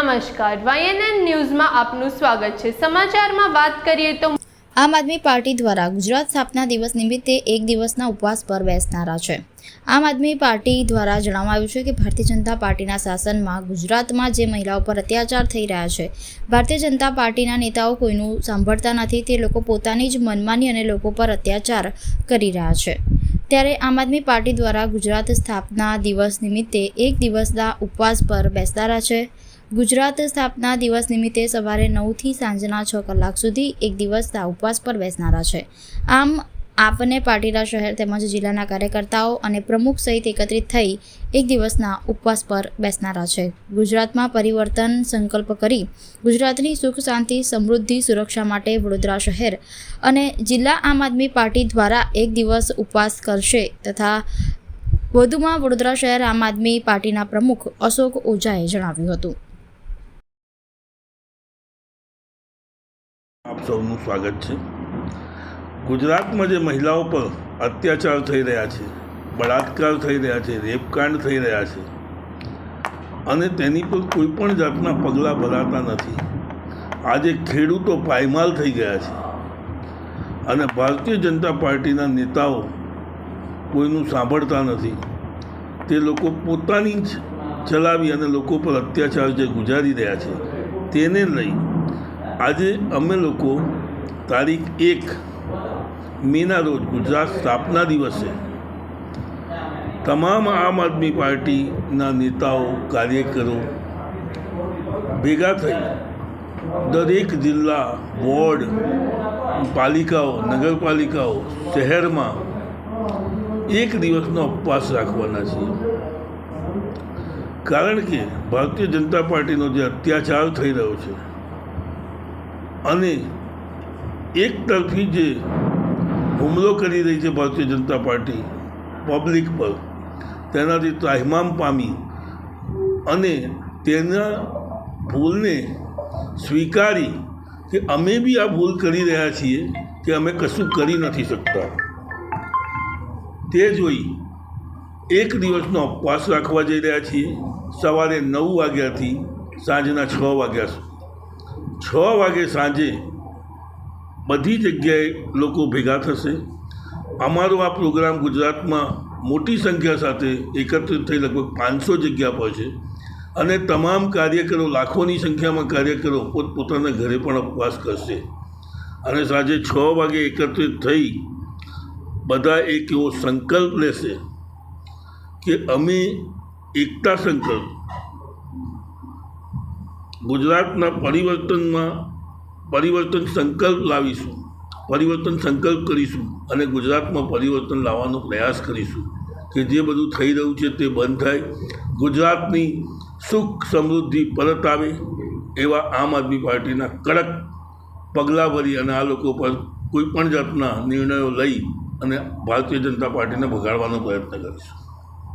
નમસ્કાર. વાયએનએન ન્યૂઝમાં આપનું સ્વાગત છે. સમાચારમાં વાત કરીએ તો આમ આદમી પાર્ટી દ્વારા ગુજરાત સ્થાપના દિવસ નિમિત્તે એક દિવસના ઉપવાસ પર બેસનારા છે. આમ આદમી પાર્ટી દ્વારા જણાવવામાં આવ્યું છે કે ભારતીય જનતા પાર્ટીના શાસનમાં ગુજરાતમાં જે મહિલાઓ પર અત્યાચાર થઈ રહ્યા છે, ભારતીય જનતા પાર્ટીના નેતાઓ કોઈનું સાંભળતા નથી, તે લોકો પોતાની જ મનમાની અને લોકો પર અત્યાચાર કરી રહ્યા છે. ત્યારે આમ આદમી પાર્ટી દ્વારા ગુજરાત સ્થાપના દિવસ નિમિત્તે એક દિવસના ઉપવાસ પર બેસનારા છે. ગુજરાત સ્થાપના દિવસ નિમિત્તે સવારે નવથી સાંજના છ કલાક સુધી એક દિવસના ઉપવાસ પર બેસનારા છે. આમ, આપને પાટીદાર શહેર તેમજ જિલ્લાના કાર્યકર્તાઓ અને પ્રમુખ સહિત એકત્રિત થઈ એક દિવસના ઉપવાસ પર બેસનારા છે. ગુજરાતમાં પરિવર્તન સંકલ્પ કરી ગુજરાતની સુખ, શાંતિ, સમૃદ્ધિ, સુરક્ષા માટે વડોદરા શહેર અને જિલ્લા આમ આદમી પાર્ટી દ્વારા એક દિવસ ઉપવાસ કરશે તથા વધુમાં વડોદરા શહેર આમ આદમી પાર્ટીના પ્રમુખ અશોક ઓઝાએ જણાવ્યું હતું. આપ સૌનું સ્વાગત છે. ગુજરાતમાં જે મહિલાઓ પર અત્યાચાર થઈ રહ્યા છે, બળાત્કાર થઈ રહ્યા છે, રેપકાંડ થઈ રહ્યા છે, અને તેની પર કોઈ પણ જાતના પગલાં ભરાતા નથી. આજે ખેડૂતો પાયમાલ થઈ ગયા છે. અને ભારતીય જનતા પાર્ટીના નેતાઓ કોઈનું સાંભળતા નથી. તે લોકો પોતાની જ ચલાવી અને લોકો પર અત્યાચાર જે ગુજારી રહ્યા છે, તેને લઈ આજે અમે લોકો તારીખ એક મેના રોજ ગુજરાત સ્થાપના દિવસે તમામ આમ આદમી પાર્ટીના નેતાઓ, કાર્યકરો ભેગા થઈ દરેક જિલ્લા વોર્ડ, પાલિકાઓ, નગરપાલિકાઓ, શહેરમાં એક દિવસનો ઉપવાસ રાખવાના છીએ. કારણ કે ભારતીય જનતા પાર્ટીનો જે અત્યાચાર થઈ રહ્યો છે અને એક તરફી જે હુમલો કરી રહી છે ભારતીય જનતા પાર્ટી પબ્લિક પર, તેનાથી ત્રાહિમામ પામી અને તેના ભૂલને સ્વીકારી કે અમે બી આ ભૂલ કરી રહ્યા છીએ કે અમે કશું કરી નથી શકતા. તે જોઈ એક દિવસનો ઉપવાસ રાખવા જઈ રહ્યા છીએ. સવારે નવ વાગ્યાથી સાંજના છ વાગ્યા સુધી. છ વાગે સાંજે બધી જગ્યાએ લોકો ભેગા થશે. અમારો આ પ્રોગ્રામ ગુજરાતમાં મોટી સંખ્યા સાથે એકત્રિત થઈ લગભગ પાંચસો જગ્યા પર છે અને તમામ કાર્યકરો લાખોની સંખ્યામાં કાર્યકરો પોતપોતાના ઘરે પણ ઉપવાસ કરશે. અને સાંજે છ વાગે એકત્રિત થઈ બધા એક એવો સંકલ્પ લેશે કે અમે એકતા સંકલ્પ ગુજરાતના પરિવર્તનમાં પરિવર્તન સંકલ્પ લાવીશું, પરિવર્તન સંકલ્પ કરીશું અને ગુજરાતમાં પરિવર્તન લાવવાનો પ્રયાસ કરીશું કે જે બધું થઈ રહ્યું છે તે બંધ થાય, ગુજરાતની સુખ સમૃદ્ધિ પરત આવે એવા આમ આદમી પાર્ટીના કડક પગલાં ભરી અને આ લોકો પર કોઈ પણ જાતના નિર્ણયો લઈ અને ભારતીય જનતા પાર્ટીને ભગાડવાનો પ્રયત્ન કરીશું.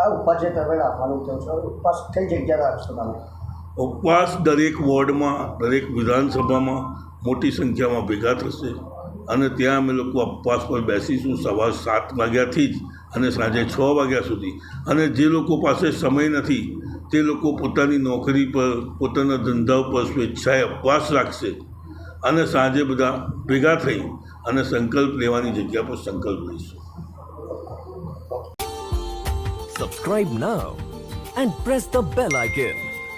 આ ઉપવાસ તમે રાખવાનું કહો છો ઉપવાસ કઈ જગ્યા રાખશો તમે. ઉપવાસ દરેક વોર્ડમાં, દરેક વિધાનસભામાં મોટી સંખ્યામાં ભેગા થશે અને ત્યાં અમે લોકો ઉપવાસ પર બેસીશું સવાર સાત વાગ્યાથી જ અને સાંજે છ વાગ્યા સુધી અને જે લોકો પાસે સમય નથી, તે લોકો પોતાની નોકરી પર, પોતાના ધંધા ઉપર સ્વેચ્છાએ ઉપવાસ રાખશે અને સાંજે બધા ભેગા થઈ અને સંકલ્પ લેવાની જગ્યા પર સંકલ્પ લઈશું subscribe now and press the bell icon.